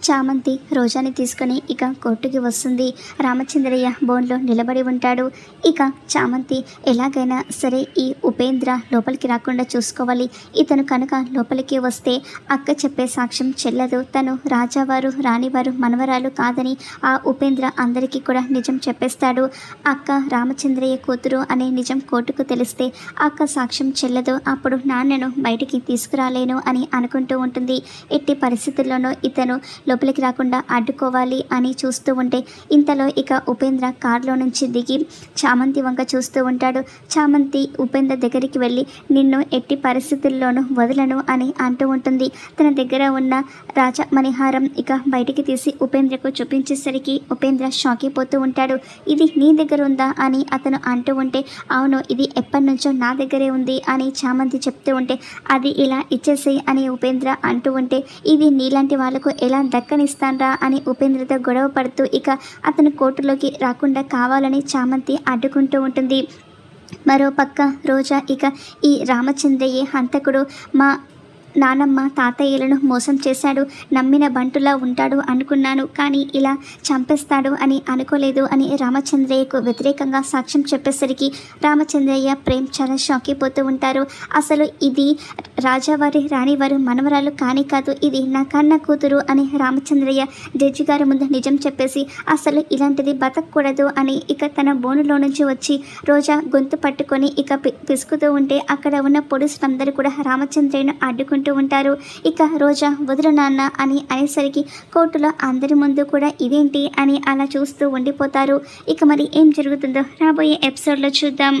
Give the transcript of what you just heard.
చామంతి రోజాని తీసుకుని ఇక కోర్టుకి వస్తుంది. రామచంద్రయ్య బోన్లో నిలబడి ఉంటాడు. ఇక చామంతి ఎలాగైనా సరే ఈ ఉపేంద్ర లోపలికి రాకుండా చూసుకోవాలి. ఇతను కనుక లోపలికి వస్తే అక్క చెప్పే సాక్ష్యం చెల్లదు. తను రాజావారు రాణివారు మనవరాలు కాదని ఆ ఉపేంద్ర అందరికీ కూడా నిజం చెప్పేస్తాడు. అక్క రామచంద్రయ్య కూతురు అనే నిజం కోర్టుకు తెలిస్తే అక్క సాక్ష్యం చెల్లదు. అప్పుడు నాన్నను బయటికి తీసుకురాలేను అని అనుకుంటూ ఉంటుంది. ఎట్టి పరిస్థితుల్లోనూ ఇతను లోపలికి రాకుండా అడ్డుకోవాలి అని చూస్తూ ఉంటే ఇంతలో ఇక ఉపేంద్ర కారులో నుంచి దిగి చామంతి వంక చూస్తూ ఉంటాడు. చామంతి ఉపేంద్ర దగ్గరికి వెళ్ళి నిన్ను ఎట్టి పరిస్థితుల్లోనూ వదలను అని అంటూ ఉంటుంది. తన దగ్గర ఉన్న రాజ మణిహారం ఇక బయటికి తీసి ఉపేంద్రకు చూపించేసరికి ఉపేంద్ర షాక్ అయిపోతూ ఉంటాడు. ఇది నీ దగ్గర ఉందా? అని అతను అంటూ ఉంటే అవును ఇది ఎప్పటి నుంచో నా దగ్గరే ఉంది అని చామంతి చెప్తూ ఉంటే అది ఇలా ఇచ్చేసేయి అని ఉపేంద్ర అంటూ ఉంటే ఇది నీలాంటి వాళ్ళకు ఎలా దక్కనిస్తాన్రా అని ఉపేంద్రతో గొడవ పడుతూ ఇక అతను కోర్టులోకి రాకుండా కావాలని చామంతి అడ్డుకుంటూ ఉంటుంది. మరో పక్క రోజా ఇక ఈ రామచంద్రయ్య హంతకుడు మా నానమ్మ తాతయ్యలను మోసం చేశాడు నమ్మిన బంటులా ఉంటాడు అనుకున్నాను కానీ ఇలా చంపేస్తాడు అని అనుకోలేదు అని రామచంద్రయ్యకు వ్యతిరేకంగా సాక్ష్యం చెప్పేసరికి రామచంద్రయ్య ప్రేమ్ చాలా షాక్ అయిపోతూ ఉంటారు. అసలు ఇది రాజావారి రాణివారు మనవరాలు కానీ కాదు ఇది నా కన్న కూతురు అని రామచంద్రయ్య జడ్జి గారి ముందు నిజం చెప్పేసి అసలు ఇలాంటిది బతకూడదు అని ఇక తన బోనులో నుంచి వచ్చి రోజా గొంతు పట్టుకొని ఇక పి- పిసుకుతూ ఉంటే అక్కడ ఉన్న పోలీసులందరూ కూడా రామచంద్రయ్యను అడ్డుకుంటూ ఉంటారు. ఇక రోజా వదులు నాన్న అని అనేసరికి కోర్టులో అందరి ముందు కూడా ఇదేంటి అని అలా చూస్తూ ఉండిపోతారు. ఇక మరి ఏం జరుగుతుందో రాబోయే ఎపిసోడ్లో చూద్దాం.